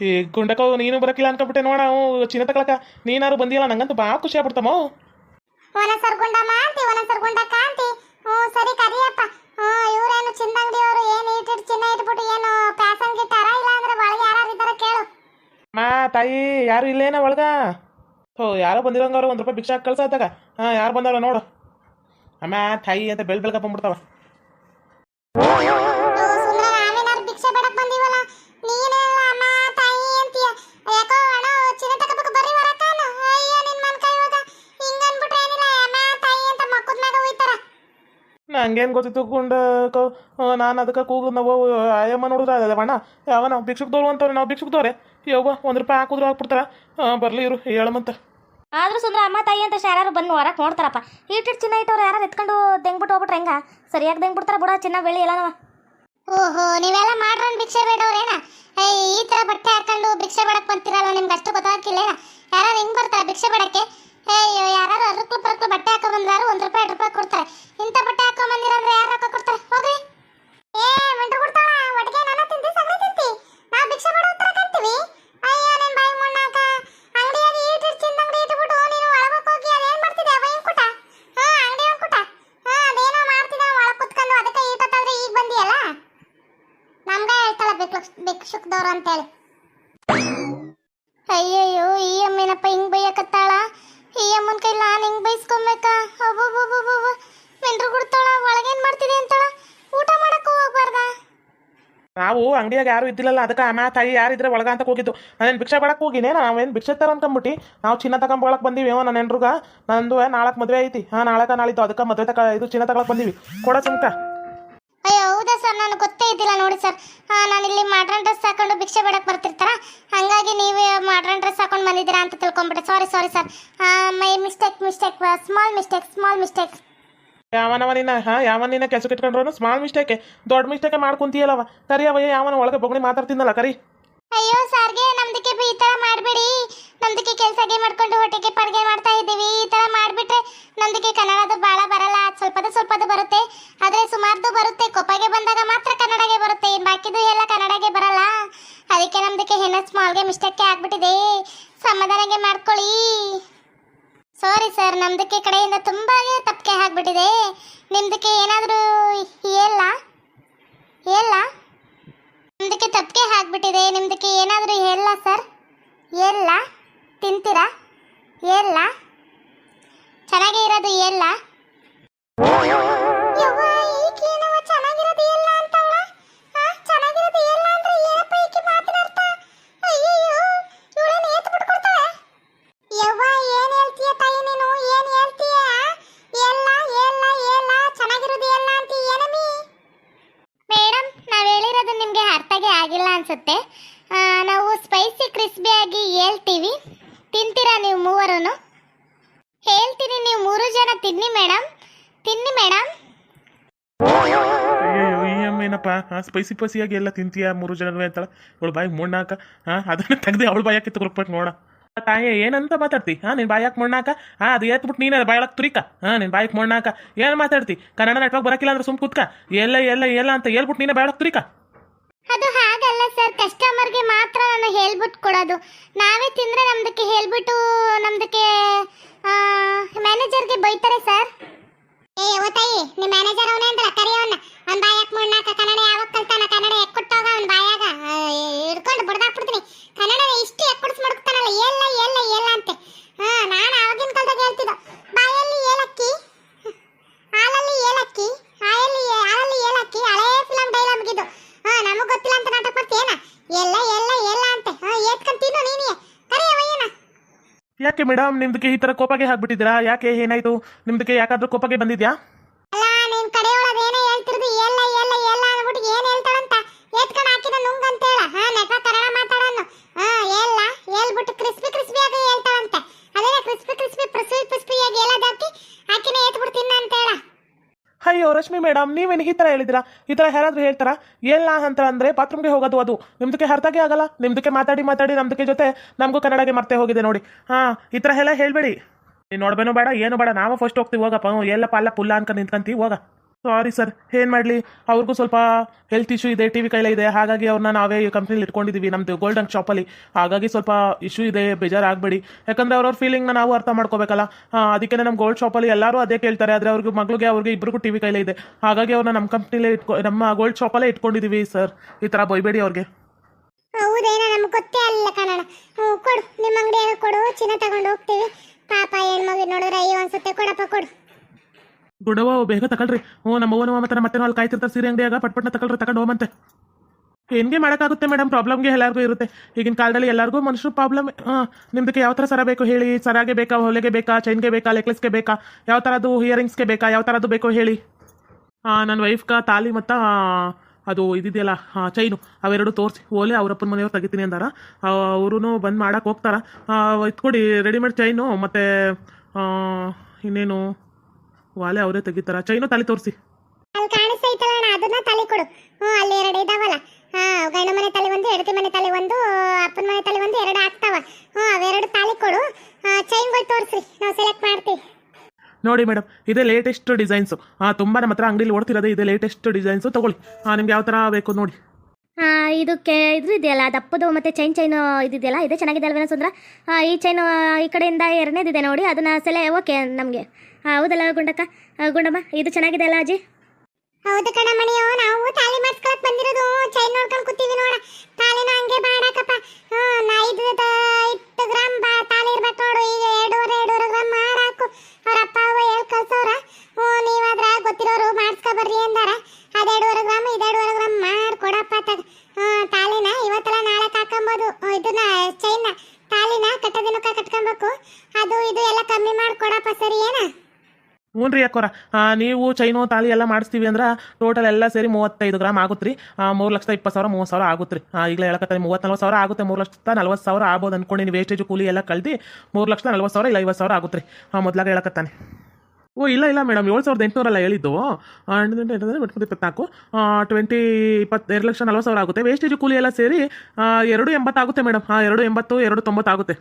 ಈ ಗುಂಡಕವು ನೀನು ಬರಕಿಲ್ಲ ಅನ್ಕೊಂಡ್ಬಿಟ್ಟೆ ನೋಡ ಚಿನ್ನ ತಗೊಳಕ ನೀನಾರು ಬಂದಿಲ್ಲ ನಂಗಂತೂ ಬಾ ಖುಷಿ ಆಗ್ಬಿಡ್ತಮ್ಮ. ಒಂದೊಂದ್ಸರ್ ಗುಂಡ ಮಾಂತಿ ಒಂದೊಂದ್ಸರ್ ಗುಂಡ ಕಾಂತಿ ಹ್ಞೂ ಸರಿ ಕರಿಯಪ್ಪ. ಹ್ಞೂ ಇವ್ರೇನು ಚಿನ್ನಂಗಡಿಯವರು ಏನು ಇಟ್ಟಿಟ್ಟು ಚಿನ್ನ ಇಟ್ಬಿಟ್ಟು ಏನು ಪ್ಯಾಸನ್ ಗಿಟ್ಟಾರ ಇಲ್ಲ ಅಂದ್ರೆ ಒಳಗೆ ಯಾರು ಇದ್ದಾರೆ ಕೇಳು. ಮಾ ತಾಯಿ ಯಾರು ಇಲ್ಲೇನ ಒಳಗ? ಹೋ ಯಾರೋ ಬಂದಿರಂಗವ್ರು ಒಂದು ರೂಪಾಯಿ ಭಿಕ್ಷಾಕ್ ಕಳ್ಸತ್ತಾಗ ಹಾಂ ಯಾರು ಬಂದವ್ರ ನೋಡು. ಅಮ್ಮ ತಾಯಿ ಅಂತ ಬೆಳ್ ಬೆಳಗ್ಗೆ ಬಂದ್ಬಿಡ್ತಾವ. ನಂಗೇನು ಗೊತ್ತಿತ್ತು ಗುಂಡ ನಾನು ಅದಕ್ಕೆ ಕೂಗು ನಾವು ಆಯಮ್ಮ ನೋಡಿದ್ರೆ ಅದ ಅಣ್ಣ ಯಾವ ನಾವು ಭಿಕ್ಷಕ್ದವ್ರು ಅಂತವ್ರೆ ನಾವು ಭಿಕ್ಷಕ್ದವ್ರೆ ಯವ್ವ ಒಂದು ರೂಪಾಯಿ ಹಾಕಿದ್ರು ಹಾಕ್ಬಿಡ್ತಾರ ಬರಲಿ ಇರು ಹೇಳಮಂತ. ಆದ್ರೂ ಸುಂದ್ರ ಅಮ್ಮ ತಾಯಿ ಅಂತ ಯಾರು ಬಂದು ಹೊರಕ್ಕೆ ನೋಡ್ತಾರಪ್ಪ. ಇಟ್ಟಿಟ್ಟು ಚಿನ್ನ ಇಟ್ಟವ್ರು ಯಾರು ಎತ್ಕೊಂಡು ದೆಂಗ್ಬಿಟ್ಟು ಹೋಗ್ಬಿಟ್ರೆ ಹೆಂಗ? ಸರಿಯಾಗಿ ದೆಂಗ್ಬಿಡ್ತಾರ ಬಿಡ ಚಿನ್ನ ಬೆಳ್ಳಿ ನಾವು. ಓಹೋ ನೀವೆಲ್ಲ ಮಾಡ್ರನ್ ಭಿಕ್ಷೆ ಬೇಡವ್ರೇನ ಏಯ್, ಈ ತರ ಬಟ್ಟೆ ಹಾಕೊಂಡು ಭಿಕ್ಷೆ ಬೇಡಕ್ ಬಂತಿರಲ್ಲ ನಿಮ್ಗೆ ಅಷ್ಟು ಗೊತ್ತಾಗಿಲ್ಲ ಯಾರು ಹೆಂಗ್ ಬರ್ತಾರ ಭಿಕ್ಷೆ ಬೇಡಕ್ಕೆ? ಯಾರು ಅರಕ್ಲು ಪರಕ್ಲು ಬಟ್ಟೆ ಹಾಕೋ ಬಂದ್ರಾರು ಒಂದ್ ರೂಪಾಯಿ ಎರಡು ರೂಪಾಯಿ ಕೊಡ್ತಾರೆ. ಇಂಥ ಬಟ್ಟೆ ಬಂದಿರಂದ್ರೆ ಹೋಗ್ರಿ. ಏ ಒಟ್ಟಿಗೆ ನನ್ನ ತಿಂತಿ ಸಗಣಿ ತಿಂತಿ. ನಾವು ಭಿಕ್ಷೆ ಉತ್ತರ ಕಂತೀವಿ ಅಯ್ಯೋ, ನಿನ್ ಬಾಯಿ ಮುಣ್ಣಾಕ. ಈಟ್ ಇಟ್ ಚಿಂದ ಇಟ್ಬಿಟ್ಟು ನೀನು ಒಳಗಕ್ಕೆ ಹೋಗಿ ಅದೇನ್ ಮಾಡ್ತಿದ್ದೆ ಹೆಂಗ್ ಕುಟ? ಹಾ, ಅಂಗಡಿ ಕುಟ. ಹಾ, ಅದೇನೋ ಮಾಡ್ತಿದ್ದ ಒಳಗ್ ಕುತ್ಕೊಂಡು ಅದಕ್ಕೆ ಈಟೊತ್ತಾದ್ರೆ ಈಗ ಬಂದಿಯಲ್ಲ? ನಮ್ಗ ಹೇಳ್ತಾಳ ಭಿಕ್ಷುಕ್ ಭಿಕ್ಷುಕ್ದವ್ರು ಅಂತೇಳಿ. ನಾವು ಅಂಗಡಿಯಾಗ ಯಾರು ಇದ್ದಿಲ್ಲಲ್ಲ, ಅದಕ್ಕೆ ಅಮ್ಮ ತಾಯಿ ಯಾರಿದ್ರೆ ಒಳಗ ಅಂತ ಹೋಗಿದ್ದು ನಾನೇನು ಭಿಕ್ಷೆ ಬೇಡಕ್ಕೆ ಹೋಗಿನೇ ನಾವೇನು ಭಿಕ್ಷೆ ತರ ಅನ್ಕೊಂಬಿಟ್ಟು, ನಾವು ಚಿನ್ನ ತಗೊಂಬಳಕ್ಕೆ ಬಂದೀವಿ ಏನೋ ನನ್ನ ಹೆಂಡ್ರುಗ ನಂದು ನಾಳಕ್ಕೆ ಮದುವೆ ಐತಿ, ಹಾಂ ನಾಳಕ ನಾಳಿದ್ದು, ಅದಕ್ಕೆ ಮದುವೆ ತಕ ಇದು ಚಿನ್ನ ತಗೊಳಕ್ ಬಂದೀವಿ. ಕೊಡ ಸುಮ್ಕ. ಅಯ್ಯೋ, ಹೌದಾ ಸರ್? ನನಗೆ ಗೊತ್ತೇ ಇದ್ದಿಲ್ಲ ನೋಡಿ ಸರ್. ನಾನು ಇಲ್ಲಿ ಮಾಡ್ರನ್ ಡ್ರೆಸ್ ಹಾಕೊಂಡು ಭಿಕ್ಷೆ ಬೇಡಕ್ಕೆ ಬರ್ತಿರ್ತಾರ. ಹಾಗಾಗಿ ನೀವು ಮಾಡ್ರನ್ ಡ್ರೆಸ್ ಹಾಕೊಂಡು ಬಂದಿದ್ದೀರಾ ಅಂತ ತಿಳ್ಕೊಂಬಿಟ್ಟೆ. Sorry sorry sir my mistake mistake small mistake small mistake ಯಾವನವ ನಿನ್ನ, ಹಾಂ, ಯಾವನ ನಿನ್ನ ಇಟ್ಕೊಂಡ್ರು ಸ್ಮಾಲ್ ಮಿಸ್ಟೇಕೆ ದೊಡ್ಡ ಮಿಸ್ಟೇಕೆ ಮಾಡ್ಕೊಂತೀಯಲ್ಲವ? ಕರಿ ಅವಯ್ಯ ಯಾವನ ಒಳಗೆ ಬೊಗಣಿ ಮಾತಾಡ್ತಿದ್ನಲ್ಲ, ಕರಿ. ಅಯ್ಯೋ, ಸಾರ್ಗೆ, ನಮ್ದಕ್ಕೆ ಈ ತರ ಮಾಡಬೇಡಿ. ನಮ್ದಕ್ಕೆ ಕೆಲಸಗೆ ಮಾಡ್ಕೊಂಡು ಹೊಟ್ಟೆಗೆ ಪಡ್ಗೆ ಮಾಡ್ತಾ ಇದ್ದೀವಿ. ಈ ತರ ಮಾಡ್ಬಿಟ್ರೆ ನಮ್ದಕ್ಕೆ ಕನ್ನಡದ ಬಾಳ ಬರಲ್ಲ. ಸ್ವಲ್ಪದ ಸ್ವಲ್ಪದ ಬರುತ್ತೆ. ಆದ್ರೆ ಸುಮಾರ್ದು ಬರುತ್ತೆ. ಕೊಪ್ಪಗೆ ಬಂದಾಗ ಮಾತ್ರ ಕನ್ನಡಗೆ ಬರುತ್ತೆ. ಇನ್ ಬಾಕಿದು ಎಲ್ಲ ಕನ್ನಡಗೆ ಬರಲ್ಲ. ಅದಕ್ಕೆ ನಮ್ದಕ್ಕೆ ಹೆಣ್ಣ ಸ್ಮಾಲ್ಗೆ ಮಿಸ್ಟೇಕ್ ಆಗ್ಬಿಟ್ಟಿದೆ. ಸಮಾಧಾನಗೆ ಮಾಡ್ಕೊಳ್ಳಿ. ಸಾರಿ ಸರ್ ನಮ್ದಕ್ಕೆ ಕಡೆಯಿಂದ ತುಂಬಾ ತಪ್ಪಿಗೆ ಆಗ್ಬಿಟ್ಟಿದೆ. ನಿಮ್ದಕ್ಕೆ ಏನಾದರೂ ಎಲ್ಲ ಎಲ್ಲ ನಿಮ್ದಕ್ಕೆ ತಪ್ಪಿಗೆ ಆಗ್ಬಿಟ್ಟಿದೆ. ನಿಮ್ದಕ್ಕೆ ಏನಾದರೂ ಹೇಳ ಸರ್ ಎಲ್ಲ ತಿಂತೀರಾ? ಎಲ್ಲ ಚೆನ್ನಾಗೇ ಇರೋದು ಎಲ್ಲ ಚೆನ್ನಾಗಿರೋದು ಎಲ್ಲ ಅಂತವಳ ಚೆನ್ನಾಗಿರೋದು ಎಲ್ಲ ಅಂದ್ರೆ ಏನಪ್ಪ ಈಕೆ ಮಾತಿನ ಅರ್ಥ ಅಯ್ಯಯ್ಯೋ ಇವಳೇನು ಏತ್ ಬಿಟ್ಕೊಡ್ತಾಳೆ ಯವ್ವ ಏನ್ ಹೇಳ್ತೀಯ ತಾಯಿ ನೀನು ಏನ್ ಹೇಳ್ತೀಯ ಎಲ್ಲ ಎಲ್ಲ ಎಲ್ಲ ಚೆನ್ನಾಗಿರೋದು ಎಲ್ಲ ಅಂತ ಏನಮ್ಮಿ ಮೇಡಮ್ ನಾವು ಹೇಳಿರೋದು ನಿಮಗೆ ಅರ್ಥಗೆ ಆಗಿಲ್ಲ ಅನ್ಸುತ್ತೆ ಆ, ನಾವು ಸ್ಪೈಸಿ ಕ್ರಿಸ್ಪಿ ಆಗಿ ಹೇಳ್ತೀವಿ ತಿಂತೀರಾ ನೀವು ಮೂವರೂ ಹೇಳ್ತೀನಿ ನೀವು ಮೂರು ಜನ ತಿನ್ನಿ ಮೇಡಮ್. ತಿನ್ನಿ ಮೇಡಮ್. ಅಯ್ಯೋ ಹಾಂ ಸ್ಪೈಸಿ ಪೈಸಿಯಾಗಿ ಎಲ್ಲ ತಿಂತೀಯ ಮೂರು ಜನವೇ ಅಂತಳ ಅವಳು ಬಾಯಿಗೆ ಮುಣ್ಣಾಕ ಹಾಂ ಅದನ್ನ ತೆಗ್ದು ಅವಳು ಬಾಯಕ್ಕೆ ತುರುಕ್ಬೇಕು ನೋಡ. ತಾಯಿ, ಏನಂತ ಮಾತಾಡ್ತಿ? ಹಾ ನೀನು ಬಾಯಾಕೆ ಮುಣ್ಣಾಕ ಹಾ ಅದು ಎತ್ಬಿಟ್ಟು ನೀನು ಬಾಯೊಳಗೆ ತುರಿಕ. ಹಾಂ ನೀನು ಬಾಯಿಗೆ ಮುಣ್ಣಾಕ ಏನು ಮಾತಾಡ್ತಿ? ಕನ್ನಡ ನೆಟ್ವರ್ಕ್ ಬರಕಿಲ್ಲ ಅಂದ್ರೆ ಸುಮ್ ಕೂತ್ಕ. ಎಲ್ಲ ಎಲ್ಲ ಎಲ್ಲ ಅಂತ ಹೇಳ್ಬಿಟ್ಟು ನೀನೇ ಬಾಯೊಳಗೆ ತುರಿಕ. ಅದು ಹಾಗಲ್ಲ ಸರ್. ಕಸ್ಟಮರ್ಗೆ ಮಾತ್ರ ನಾನು ಹೇಳ್ಬಿಟ್ಟು ಕೊಡೋದು. ನಾವೇ ತಿಂದರೆ ನಮ್ದಕ್ಕೆ ಹೇಳ್ಬಿಟ್ಟು ನಮ್ದಕ್ಕೆ ಮ್ಯಾನೇಜರ್ಗೆ ಬೈತಾರೆ ಸರ್. ಏ, ಓ ತಾಯಿ ನಿಮ್ಮ ಮ್ಯಾನೇಜರ್ ಅವನೇ ಅಂದ್ರೆ ಕರಿಯವನ್ನ ಅವ್ನ ಬಾಯಾಗ ಮುಣ್ಣಾಕ ಕನ್ನಡ ಯಾವಾಗ ಕಲ್ತಾನ ಕನ್ನಡ ಎಕ್ಕುಟ್ಟೋಗ ಅವ್ನ ಬಾಯಾಗ ಆ, ಹಿಡ್ಕೊಂಡು ಬಡ್ದಾಕ್ಬಿಡ್ತೀನಿ ಕನ್ನಡ ಇಷ್ಟು ಎಕ್ಕುಡ್ಸ್ ಮಡ್ತಾನಲ್ಲ ಎಲ್ಲ ಎಲ್ಲ ಎಲ್ಲ ಅಂತೆ ಹಾ ನಾನು ಆವಾಗಿನ ಕಾಲದಾಗ ಹೇಳ್ತಿದ್ದ ಬಾಯಲ್ಲಿ ಏಲಕ್ಕಿ ಹಾಲಲ್ಲಿ ಏಲಕ್ಕಿ ಹಾಯಲ್ಲಿ ಹಾಲಲ್ಲಿ ಏಲಕ್ಕಿ ಹಳೇ ಫಿಲಂ ಡೈಲಾಗ್ ಇದು ಹಾ ನಮಗ್ ಗೊತ್ತಿಲ್ಲ ಅಂತ ನಾಟಕ ಮಾಡ್ತೀಯೇನ ಎಲ್ಲ ಎಲ್ಲ ಎಲ್ಲ ಅಂತೆ ಹಾ ಏತ್ಕೊಂಡ್ ತಿನ್ನು ನೀನೇ ಕರಿ ಅವಯ್ಯನ ಯಾಕೆ ಮೇಡಮ್ ನಿಮ್ದಕ್ಕೆ ಈ ತರ ಕೋಪಗೆ ಹಾಕ್ಬಿಟ್ಟಿದ್ದೀರಾ? ಯಾಕೆ ಏನಾಯ್ತು? ನಿಮ್ದಕ್ಕೆ ಯಾಕಾದ್ರೂ ಕೋಪಗೆ ಬಂದಿದ್ಯಾ ಅಲ್ಲ ನಿನ್ ಕಡೆ ಒಳಗೆ ಏನೇ ಹೇಳ್ತಿರೋದು ಎಲ್ಲ ಎಲ್ಲ ಎಲ್ಲ ಅಂದ್ಬಿಟ್ಟು ಏನ್ ಹೇಳ್ತಾಳಂತ ಏತ್ಕೊಂಡ್ ಹಾಕಿದ ನುಂಗ್ ಅಂತ ಹೇಳ ಹಾ ನೆಪ ಕನ್ನಡ ಮಾತಾಡೋನು ಹಾ ಎಲ್ಲ ಹೇಳ್ಬಿಟ್ಟು ಕ್ರಿಸ್ಪಿ ಕ್ರಿಸ್ಪಿ ಆಗಿ ಹೇಳ್ತಾಳಂತೆ ಅದೇ ಕ್ರಿಸ್ಪಿ ಕ್ರಿಸ್ಪಿ ಕ್ರಿಸ್ಪಿ ಕ್ರಿಸ್ಪಿ ಆಗಿ ಎಲ್ಲದ ಹಾಕಿ ಹಾಕಿನ ಏತ್ಬಿಟ್ಟು ತಿನ್ನ ಅಂತ ಹೇಳ ರಶ್ಮಿ ಮೇಡಮ್, ನೀವೇನು ಈ ಥರ ಹೇಳಿದಿರಾ ಈ ಥರ ಯಾರಾದರೂ ಹೇಳ್ತಾರಾ? ಎಲ್ಲ ಅಂತ ಅಂದರೆ ಬಾತ್ರೂಮ್ಗೆ ಹೋಗೋದು ಅದು. ನಿಮ್ದಕ್ಕೆ ಹರ್ತಾಗೆ ಆಗಲ್ಲ. ನಿಮ್ದಕ್ಕೆ ಮಾತಾಡಿ ಮಾತಾಡಿ ನಮ್ದಕ್ಕೆ ಜೊತೆ ನಮಗೂ ಕನ್ನಡಗೆ ಮರ್ತೆ ಹೋಗಿದೆ ನೋಡಿ. ಹಾಂ, ಈ ಥರ ಎಲ್ಲ ಹೇಳಬೇಡಿ. ನೀನು ನೋಡ್ಬೇನು ಬೇಡ, ಏನು ಬೇಡ. ನಾವು ಫಸ್ಟ್ ಹೋಗ್ತೀವಿ, ಹೋಗಪ್ಪ. ಎಲ್ಲ ಅಲ್ಲ, ಪುಲ್ಲ ಅನ್ಕೊಂಡು ನಿಂತ್ಕೊಂತೀವಿ, ಹೋಗ. ಸಾರಿ ಸರ್ ಏನು ಮಾಡಲಿ? ಅವ್ರಿಗೂ ಸ್ವಲ್ಪ ಹೆಲ್ತ್ ಇಶ್ಯೂ ಇದೆ ಟಿ ವಿ ಕೈಲೇ ಇದೆ. ಹಾಗಾಗಿ ಅವ್ರನ್ನ ನಾವೇ ಈ ಕಂಪ್ನಿಲಿ ಇಟ್ಕೊಂಡಿದ್ದೀವಿ ನಮ್ಮದು ಗೋಲ್ಡನ್ ಶಾಪಲ್ಲಿ ಹಾಗಾಗಿ ಸ್ವಲ್ಪ ಇಶ್ಯೂ ಇದೆ, ಬೇಜಾರಾಗಬೇಡಿ. ಯಾಕಂದರೆ ಅವ್ರವ್ರ ಫೀಲಿಂಗ್ನ ನಾವು ಅರ್ಥ ಮಾಡ್ಕೋಬೇಕಲ್ಲ. ಅದಕ್ಕೆ ನಮ್ಮ ಗೋಲ್ಡ್ ಶಾಪಲ್ಲಿ ಎಲ್ಲರೂ ಅದೇ ಕೇಳ್ತಾರೆ. ಆದರೆ ಅವ್ರಿಗೆ ಮಗಳಿಗೆ, ಅವ್ರಿಗೆ ಇಬ್ಬರಿಗೂ ಟಿ ವಿ ಕೈಲೇ ಇದೆ. ಹಾಗಾಗಿ ಅವ್ರನ್ನ ನಮ್ಮ ಕಂಪ್ನಿಲೇ ಇಟ್ಕೊ, ನಮ್ಮ ಗೋಲ್ಡ್ ಶಾಪಲ್ಲೇ ಇಟ್ಕೊಂಡಿದ್ದೀವಿ ಸರ್ ಈ ಥರ ಬೈಬೇಡಿ ಅವ್ರಿಗೆ. ಹೌದೇನೋ ನಮ್ಗೆ ಗೊತ್ತೇ ಅಲ್ಲ ಕಣಣ ಕೊಡು. ನಿಮ್ಮ ಅಂಗಡಿ ಕೊಡು. ಚಿನ್ನ ತಗೊಂಡು ಹೋಗ್ತೀವಿ. ಪಾಪ ನೋಡಿದ್ರೆ ಅಯ್ಯೋ ಅನ್ಸುತ್ತೆ. ಕೊಡಪ್ಪ ಗುಡವ ಬೇಗ ತಗೊಳ್ರಿ. ಹ್ಞೂ, ನಮ್ಮ ಅವ್ವನವ ಮತ್ತೆ ಮತ್ತೆ ಅಲ್ಲಿ ಕಾಯ್ತಿರ್ತಾರೆ, ಸೀರೆ ಅಂಗಡಿಯಾಗ ಪಟ್ಪಟ್ನ ತಗೊಳ್ರಿ, ತಗೊಂಡು ಹೋಗಂತೆ ಹೆಂಗೆ ಮಾಡೋಕ್ಕಾಗುತ್ತೆ ಮೇಡಮ್ ಪ್ರಾಬ್ಲಮ್ಗೆ ಎಲ್ಲರಿಗೂ ಇರುತ್ತೆ. ಈಗಿನ ಕಾಲದಲ್ಲಿ ಎಲ್ಲರಿಗೂ ಮನುಷ್ಯರು ಪ್ರಾಬ್ಲಮ್ ನಿಮ್ದಕ್ಕೆ ಯಾವ ಥರ ಸರ ಬೇಕು ಹೇಳಿ, ಸರಾಗೆ ಬೇಕಾ, ಹೊಲೆಗೆ ಬೇಕಾ ಚೈನ್ಗೆ ಬೇಕಾ ನೆಕ್ಲೆಸ್ಗೆ ಬೇಕಾ, ಯಾವ ಥರದ್ದು ಇಯರಿಂಗ್ಸ್ಗೆ ಬೇಕಾ, ಯಾವ ಥರದ್ದು ಬೇಕು ಹೇಳಿ. ನನ್ನ ವೈಫ್ಗ ತಾಲಿ ಮತ್ತು, ಅದು ಇದಿದೆಯಲ್ಲ ಚೈನು ಅವೆರಡು ತೋರಿಸಿ ಓಲೆ ಅವರಪ್ಪನ ಮನೆಯವ್ರು ತೆಗಿತೀನಿ ಅಂದಾರ. ಅವರು ಬಂದು ಮಾಡೋಕ್ಕೆ ಹೋಗ್ತಾರ. ಇತ್ಕೊಡಿ ರೆಡಿಮೇಡ್ ಚೈನು ಮತ್ತು ಇನ್ನೇನು? ವಾಲೆ ಅವರೇ ತೆಗಿತಾರ. ಚೈನು ತಲೆ ತೋರಿಸಿ. ಅಲ್ಲಿ ಕಾಣಿಸ್ತೈತಲ್ಲ ಅದನ್ನ ತಲೆ ಕೊಡು. ಹ್ಞೂ ಅಲ್ಲಿ ಎರಡು ಇದಾವಲ್ಲ. ಹಾ ಗಂಡ ಮನೆ ತಲೆ ಒಂದು ಹೆಂಡತಿ ಮನೆ ತಲೆ ಒಂದು ಅಪ್ಪನ ಮನೆ ತಲೆ ಒಂದು ಎರಡು ಆಗ್ತಾವ. ಹ್ಞೂ ಅವೆರಡು ತಾಲಿ ಕೊಡು. ಚೈನ್ಗಳು ತೋರಿಸ್ರಿ. ನಾವು ಸೆಲೆಕ್ಟ್ ಮಾಡ್ತೀವಿ. ನೋಡಿ ಮೇಡಮ್ ಇದೇ ಲೇಟೆಸ್ಟ್ ಡಿಸೈನ್ಸು ಹಾಂ ತುಂಬ ನಮ್ಮ ಹತ್ರ ಅಂಗಡಿಲಿ ಓಡ್ತಿರೋದೇ ಇದೇ ಲೇಟೆಸ್ಟ್ ಡಿಸೈನ್ಸು ತಗೊಳ್ಳಿ. ಹಾಂ ನಿಮ್ಗೆ ಯಾವ ಥರ ಬೇಕು ನೋಡಿ. ಇದಕ್ಕೆ ಇದು ಇದೆಯಲ್ಲ, ದಪ್ಪದು ಮತ್ತು ಚೈನ್ ಚೈನು ಇದಿದೆಯಲ್ಲ, ಇದೆ ಚೆನ್ನಾಗಿದೆ ಅಲ್ವೇನೋ ಸುಂದ್ರ? ಈ ಚೈನು ಈ ಕಡೆಯಿಂದ ಎರಡನೇದಿದೆ ನೋಡಿ, ಅದನ್ನ ಸೆಲೆ, ಓಕೆ ನಮಗೆ. ಹೌದಲ್ಲ ಗುಂಡಕ್ಕ? ಗುಂಡಮ್ಮ, ಇದು ಚೆನ್ನಾಗಿದೆ ಅಲ್ಲ ಅಜ್ಜಿ? ಹೌದು ಕಣ ಮಣಿಯೋ ನಾವು ತಾಲಿ ಮಾಡ್ಸ್ಕೊಳಕ್ ಬಂದಿರೋದು, ಚೈನ್ ನೋಡ್ಕೊಂಡು ಕೂತೀವಿ ನೋಡ ತಾಲಿನ ಹಂಗೆ ಬಾಡಕಪ್ಪ ಹ್ಮ್ ನಾ ಐದು ಐದು ಗ್ರಾಮ್ ಬಾ ತಾಲಿ ಇರ್ಬೇಕು ನೋಡು ಈಗ ಎರಡೂವರೆ ಎರಡೂವರೆ ಗ್ರಾಮ್ ಮಾಡಾಕು ಅವ್ರ ಅಪ್ಪ ಅವ್ವ ಹೇಳ್ ಕಳ್ಸವ್ರ ಹ್ಞೂ ನೀವಾದ್ರ ಗೊತ್ತಿರೋರು ಮಾಡ್ಸ್ಕೊ ಬರ್ರಿ ಅಂದಾರ ಅದ್ ಎರಡೂವರೆ ಗ್ರಾಮ್ ಇದು ಎರಡೂವರೆ ಗ್ರಾಮ್ ಮಾಡಿ ಕೊಡಪ್ಪ ತಗ ಹ್ಮ್ ತಾಲಿನ ಇವತ್ತಲ್ಲ ನಾಳೆ ಹಾಕೊಂಬೋದು ಇದನ್ನ ಚೈನ್ನ ತಾಲಿನ ಕಟ್ಟ ದಿನಕ್ಕ ಕಟ್ಕೊಬೇಕು ಅದು ಇದು ಎಲ್ಲ ಕಮ್ಮಿ ಮಾಡಿ ಕೊಡಪ್ಪ ಸರಿ ಏನಾ ಹ್ಞೂ ರೀ ಅಕ್ಕೋರ ನೀವು ಚೈನು, ತಾಳಿ ಎಲ್ಲ ಮಾಡಿಸ್ತೀವಿ ಅಂದ್ರೆ ಟೋಟಲ್ ಎಲ್ಲ ಸೇರಿ ಮೂವತ್ತೈದು ಗ್ರಾಮ್ ಆಗುತ್ತೆ ರೀ ಮೂರು ಲಕ್ಷದ ಇಪ್ಪತ್ತು ಸಾವಿರ, ಮೂವತ್ತು ಸಾವಿರ ಆಗುತ್ತೆ ರೀ ಈಗಲೇ ಹೇಳಕತ್ತೆ ಮೂವತ್ತು ನಲ್ವತ್ತು ಸಾವಿರ ಆಗುತ್ತೆ, ಮೂರು ಲಕ್ಷದ ನಲ್ವತ್ತು ಸಾವಿರ ಆಗ್ಬೋದು ಅನ್ಕೊಂಡು ನೀವು ವೇಸ್ಟೇಜ್ ಕೂಲಿ ಎಲ್ಲ ಕಳ್ದು ಮೂರು ಲಕ್ಷದ ನಲ್ವತ್ತು ಸಾವಿರ ಇಲ್ಲ ಐವತ್ತು ಸಾವಿರ ಆಗುತ್ತೆ ರೀ ಹಾಂ ಮೊದಲಾಗ ಹೇಳಕತ್ತಾನೆ. ಓ, ಇಲ್ಲ ಇಲ್ಲ ಮೇಡಮ್, ಏಳು ಸಾವಿರದ ಎಂಟುನೂರಲ್ಲ ಹೇಳಿದ್ದು. ಇಪ್ಪತ್ನಾಲ್ಕು. ಟ್ವೆಂಟಿ ಇಪ್ಪತ್ತು, ಎರಡು ಲಕ್ಷ ನಲ್ವತ್ತು ಸಾವಿರ ಆಗುತ್ತೆ. ವೇಸ್ಟೇಜ್ ಕೂಲಿ ಎಲ್ಲ ಸೇರಿ ಎರಡು ಎಂಬತ್ತಾಗುತ್ತೆ ಮೇಡಮ್. ಹಾಂ ಎರಡು ಎಂಬತ್ತು, ಎರಡು ತೊಂಬತ್ತಾಗುತ್ತೆ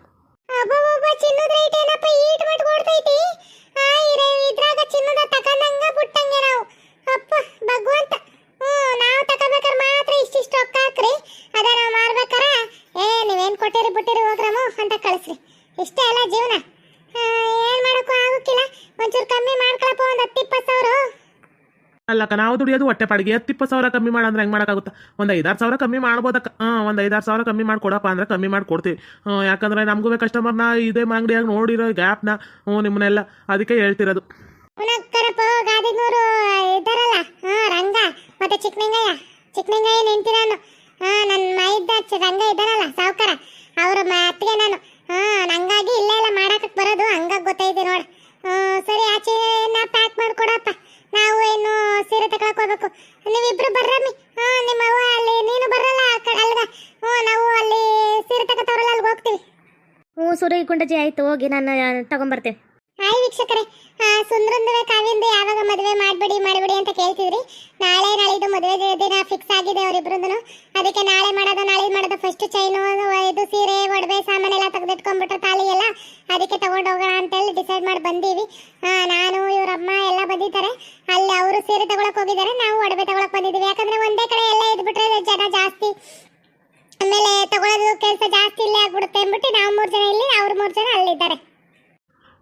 ಅಬ್ಬಬ್ಬಬ್ಬ, ಚಿನ್ನದ ರೇಟ್ ಏನಪ್ಪ ಈಟ್ ಮಟ್ ಕೊಡ್ತೈತಿ ಆ ಇರೆ ಇದ್ರಾಗ ಚಿನ್ನದ ತಕೊಂಡಂಗ ಬಿಟ್ಟಂಗೆ ನಾವು ಅಪ್ಪ ಭಗವಂತ ಹ್ಞೂ ನಾವು ತಗೋಬೇಕಾದ್ರೆ ಮಾತ್ರ ಇಷ್ಟಿಷ್ಟು ರೊಕ್ಕ ಹಾಕ್ರಿ ಅದ ನಾವು ಮಾರ್ಬೇಕಾರ ಏ ನೀವೇನ್ ಕೊಟ್ಟಿರಿ ಬಿಟ್ಟಿರಿ ಹೋಗ್ರಮ್ಮ ಅಂತ ಕಳಿಸ್ರಿ ಇಷ್ಟೇ ಅಲ್ಲ ಜೀವನ ಆ, ಏನ್ ಮಾಡಕ್ಕೂ ಆಗೋಕ್ಕಿಲ್ಲ ಒಂಚೂರು ಕಮ್ಮಿ ಮಾಡ್ಕೊಳಪ್ಪ ಒಂದು ಹತ್ತು ಇಪ್ಪತ್ತು ಸಾವಿರ. ಅಲ್ಲಕ್ಕ ನಾವು ದುಡಿಯೋದು ಹೊಟ್ಟೆ ಪಾಡಿಗೆ. ಹತ್ತು ಇಪ್ಪತ್ತು ಸಾವಿರ ಕಮ್ಮಿ ಮಾಡಂದ್ರೆ ಹೆಂಗೆ ಮಾಡೋಕ್ಕಾಗುತ್ತೆ? ಒಂದು ಐದಾರು ಸಾವಿರ ಕಮ್ಮಿ ಮಾಡ್ಬೋದಕ್ಕ. ಹಾಂ ಒಂದು ಐದಾರು ಸಾವಿರ ಕಮ್ಮಿ ಮಾಡಿಕೊಡಪ್ಪ ಅಂದ್ರೆ ಕಮ್ಮಿ ಮಾಡಿ ಕೊಡ್ತೀವಿ ಯಾಕಂದ್ರೆ ನಮಗೂ ಕಸ್ಟಮರ್ನ ಇದೇ ಅಂಗಡಿಯಾಗ ನೋಡಿರೋ ಗ್ಯಾಪ್ನ ಹ್ಞೂ ನಿಮ್ಮನ್ನೆಲ್ಲ ಅದಕ್ಕೆ ಹೇಳ್ತಿರೋದು. ಗಾದಿನೂರು ಇದ್ದಾರಲ್ಲ ಹಾ ರಂಗ ಮತ್ತೆ ಚಿಕ್ಕನಿಂಗಯ್ಯ ಚಿಕ್ಕನಿಂಗಯ್ಯ ನಿಂತಿ ನಾನು ಹಾ ನನ್ನ ಮೈದ್ದ ಚ- ರಂಗ ಇದ್ದಾನಲ್ಲ ಸಾವುಕಾರ ಅವ್ರ ಅತ್ತಿಗೆ ನಾನು ಹಾ ಹಂಗಾಗಿ ಇಲ್ಲೇ ಎಲ್ಲ ಮಾಡಕ್ಕೆ ಬರೋದು ಹಂಗಾಗಿ ಗೊತ್ತೈತಿ ನೋಡು ಹ್ಮ್, ಸರಿ ಆಚೆನ ಪ್ಯಾಕ್ ಮಾಡ್ಕೊಡಪ್ಪ ನಾವು ಇನ್ನು ಸೀರೆ ತಗೊಳಕ್ ಹೋಗ್ಬೇಕು ನೀವಿಬ್ರು ಬರ್ರಮ್ಮಿ ಹಾ ನಿಮ್ಮ ಅವ್ವ ಅಲ್ಲಿ, ನೀನು ಬರಲ್ಲ ಅಲ್ಗ. ಹ್ಞೂ ನಾವು ಅಲ್ಲಿ ಸೀರೆ ತಗೋತಾವ್ರಲ್ಲ ಅಲ್ಲಿಗೆ ಹೋಗ್ತೀವಿ. ಹ್ಞೂ ಸೂರ್ಯ ಗುಂಡಜಿ ಆಯ್ತು, ಹೋಗಿ, ನಾನು ತಗೊಂಬರ್ತೇವೆ ಹಾಯ್ ವೀಕ್ಷಕರೇ. ಆ, ಸುಂದ್ರಂದುವೆ ಕಾವ್ಯಂದು ಯಾವಾಗ ಮದುವೆ ಮಾಡಬೇಡಿ ಮಾಡಬೇಡಿ ಅಂತ ಕೇಳ್ತಿದ್ರಿ. ನಾಳೆ ನಾಳಿದ್ದು ಮದುವೆ ದಿನ ಫಿಕ್ಸ್ ಆಗಿದೆ ಅವರಿಬ್ರದ್ದು ಅದಕ್ಕೆ ನಾಳೆ ಮಾಡೋದು ನಾಳೆ ಮಾಡೋದು ಫಸ್ಟ್ ಚೈನು ಇದು ಸೀರೆ ಒಡವೆ ಸಾಮಾನೆಲ್ಲ ತೆಗೆದಿಟ್ಕೊಂಡ್ಬಿಟ್ರೆ ತಾಳಿ ಎಲ್ಲ. ಅದಕ್ಕೆ ತಗೊಂಡು ಹೋಗೋಣ ಅಂತೇಳಿ ಡಿಸೈಡ್ ಮಾಡಿ ಬಂದೀವಿ. ನಾನು ಇವರಮ್ಮ ಎಲ್ಲ ಬಂದಿದ್ದಾರೆ. ಅಲ್ಲಿ ಅವರು ಸೀರೆ ತಗೊಳಕ್ ಹೋಗಿದ್ದಾರೆ ನಾವು ಒಡವೆ ತಗೊಳಕ್ ಬಂದಿದ್ದೀವಿ. ಯಾಕಂದ್ರೆ ಒಂದೇ ಕಡೆ ಎಲ್ಲ ಇದ್ಬಿಟ್ರೆ ಜನ ಜಾಸ್ತಿ. ಆಮೇಲೆ ತಗೊಳ್ಳೋದು ಕೆಲಸ ಜಾಸ್ತಿ ಇಲ್ಲೇ ಆಗ್ಬಿಡುತ್ತೆ ಅಂದ್ಬಿಟ್ಟು ನಾವು ಮೂರು ಜನ ಇಲ್ಲಿ ಅವ್ರು ಮೂರು ಜನ ಅಲ್ಲಿದ್ದಾರೆ.